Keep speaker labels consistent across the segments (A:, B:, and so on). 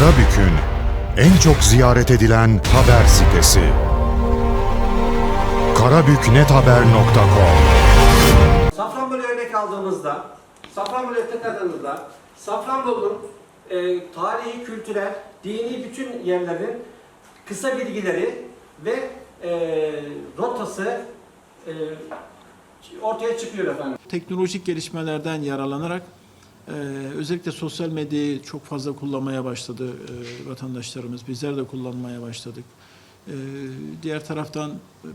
A: Karabük'ün en çok ziyaret edilen haber sitesi. karabüknethaber.com
B: Safranbolu örnek aldığımızda, Safranbolu'ya tıkladığımızda Safranbolu'nun e, tarihi, kültürel, dini bütün yerlerin kısa bilgileri ve e, rotası e, ortaya çıkıyor efendim.
C: teknolojik gelişmelerden yararlanarak e, özellikle sosyal medyayı çok fazla kullanmaya başladı e, vatandaşlarımız. Bizler de kullanmaya başladık. E, diğer taraftan e,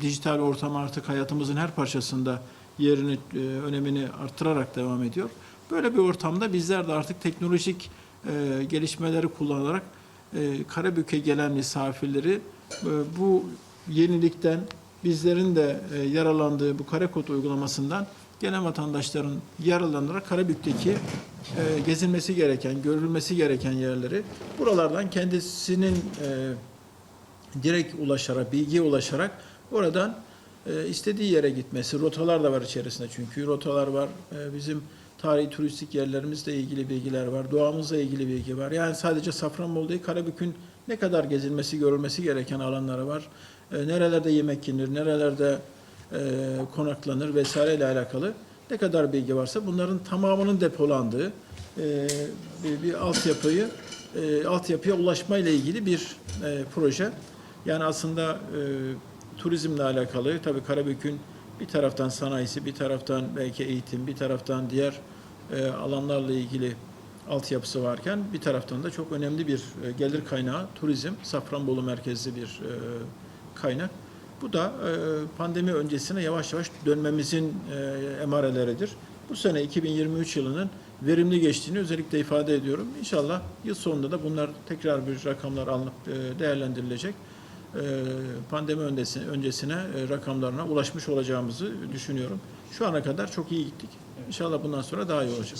C: dijital ortam artık hayatımızın her parçasında yerini, e, önemini arttırarak devam ediyor. Böyle bir ortamda bizler de artık teknolojik gelişmeleri kullanarak Karabük'e gelen misafirleri bu yenilikten bizlerin de yararlandığı bu karekod uygulamasından gelen vatandaşların yararlanarak Karabük'teki e, gezilmesi gereken, görülmesi gereken yerleri buralardan kendisinin e, direkt ulaşarak, bilgiye ulaşarak oradan e, istediği yere gitmesi. Rotalar da var içerisinde çünkü rotalar var. E, bizim tarihi turistik yerlerimizle ilgili bilgiler var. Doğamızla ilgili bilgi var. Yani sadece Safranbolu değil, Karabük'ün ne kadar gezilmesi, görülmesi gereken alanları var. E, nerelerde yemek yenir, nerelerde e, konaklanır vesaireyle alakalı ne kadar bilgi varsa bunların tamamının depolandığı e, bir, bir altyapıyı e, altyapıya ulaşma ile ilgili bir e, proje. Yani aslında e, turizmle alakalı tabii Karabük'ün bir taraftan sanayisi, bir taraftan belki eğitim, bir taraftan diğer e, alanlarla ilgili altyapısı varken bir taraftan da çok önemli bir e, gelir kaynağı turizm, Safranbolu merkezli bir e, kaynak. Bu da e, pandemi öncesine yavaş yavaş dönmemizin e, emareleridir. Bu sene 2023 yılının verimli geçtiğini özellikle ifade ediyorum. İnşallah yıl sonunda da bunlar tekrar bir rakamlar alınıp e, değerlendirilecek. Pandemi öncesine, öncesine rakamlarına ulaşmış olacağımızı düşünüyorum. Şu ana kadar çok iyi gittik. İnşallah bundan sonra daha iyi olacak.